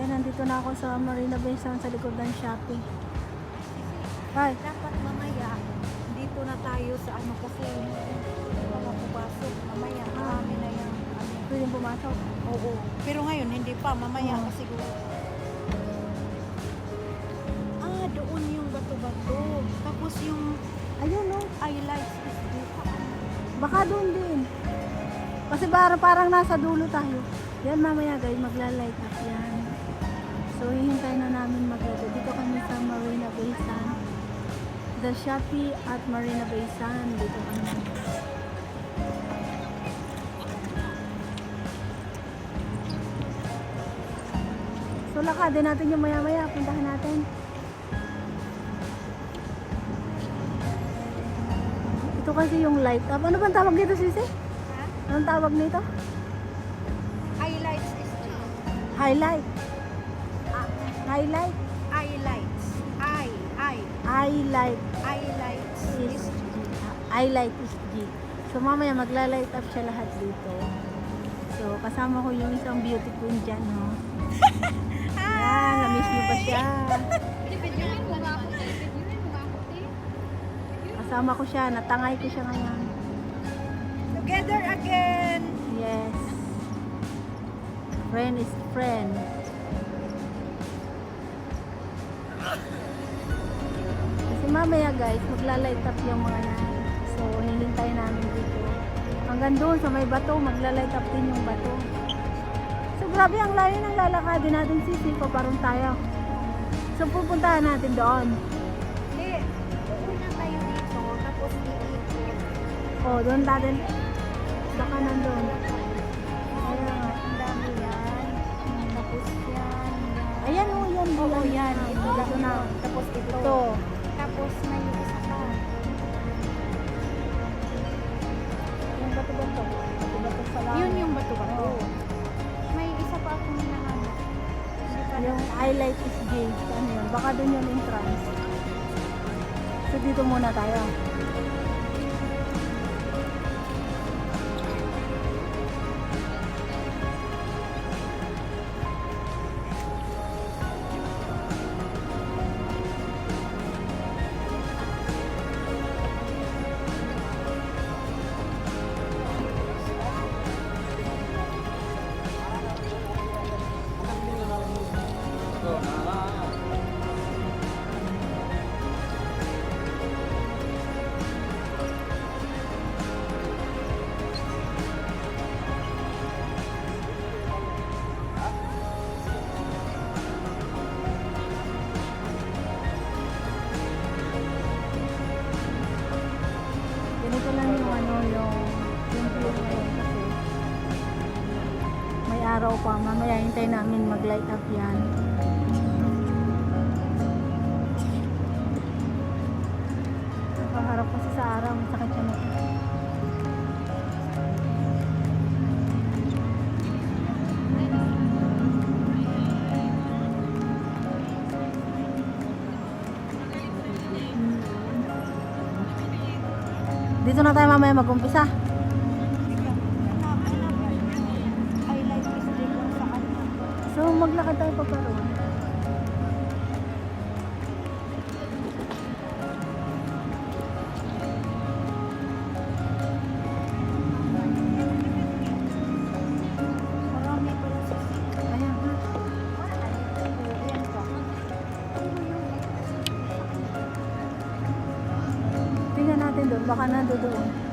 Nandito na ako sa Marina Bay Sands sa likod ng Shopee. Ay, Dapat mamaya, dito na tayo sa ano kasi pa mapapasok. Mamaya, marami na yung ano. pwedeng pumasok. Oo. Pero ngayon, hindi pa. Mamaya Oo. na siguro. Ah, doon yung bato-bato. Tapos yung Ayun no, highlights is dito. baka doon din. Kasi parang, parang nasa dulo tayo. Yan mamaya guys, magla-light yan. So hihintay na namin mag Dito kami sa Marina Bay Sands. The Shopee at Marina Bay Sands. Dito kami. So lakadin natin yung maya-maya. Puntahan natin. Ito kasi yung light up. Ano bang tawag dito, Sisi? Ha? Anong tawag nito? Highlights is. Highlight. Highlight. highlights. I, I. Highlight. Highlights is Highlight is G. So mamaya magla-light up siya lahat dito. So kasama ko yung isang beauty queen dyan, no? Yan, na-miss niyo pa siya. Kasama ko siya, natangay ko siya ngayon. Together again. Yes. Friend is friend. Mamaya guys, magla-light up yung mga yan. So, hihintay namin dito. Hanggang doon sa may bato, magla-light up din yung bato. So, grabe ang layo ng lalakadin natin sisi, paparoon tayo. So, pupuntahan natin doon. Hindi. Una tayo dito. Tapos iikot. O, doon natin. Yan. Tapos yan. Ayan o, yan. Oo, yan. Ito, Ito. Tapos ito. Ito. Tapos may isa pa. Yung bato-bato. Bato-bato sa langit. Yun yung bato-bato. May isa pa akong hinahanap. Yung highlight is gate. Ano yun? Baka dun yung entrance. So dito muna tayo. Araw pa. Mamaya hintay namin mag-light up yan. Nakaharap kasi sa araw. Masakit siya mata. Dito na tayo mamaya mag-umpisa. Maglakad tayo pa paroon. Tingnan natin doon. Baka nando doon.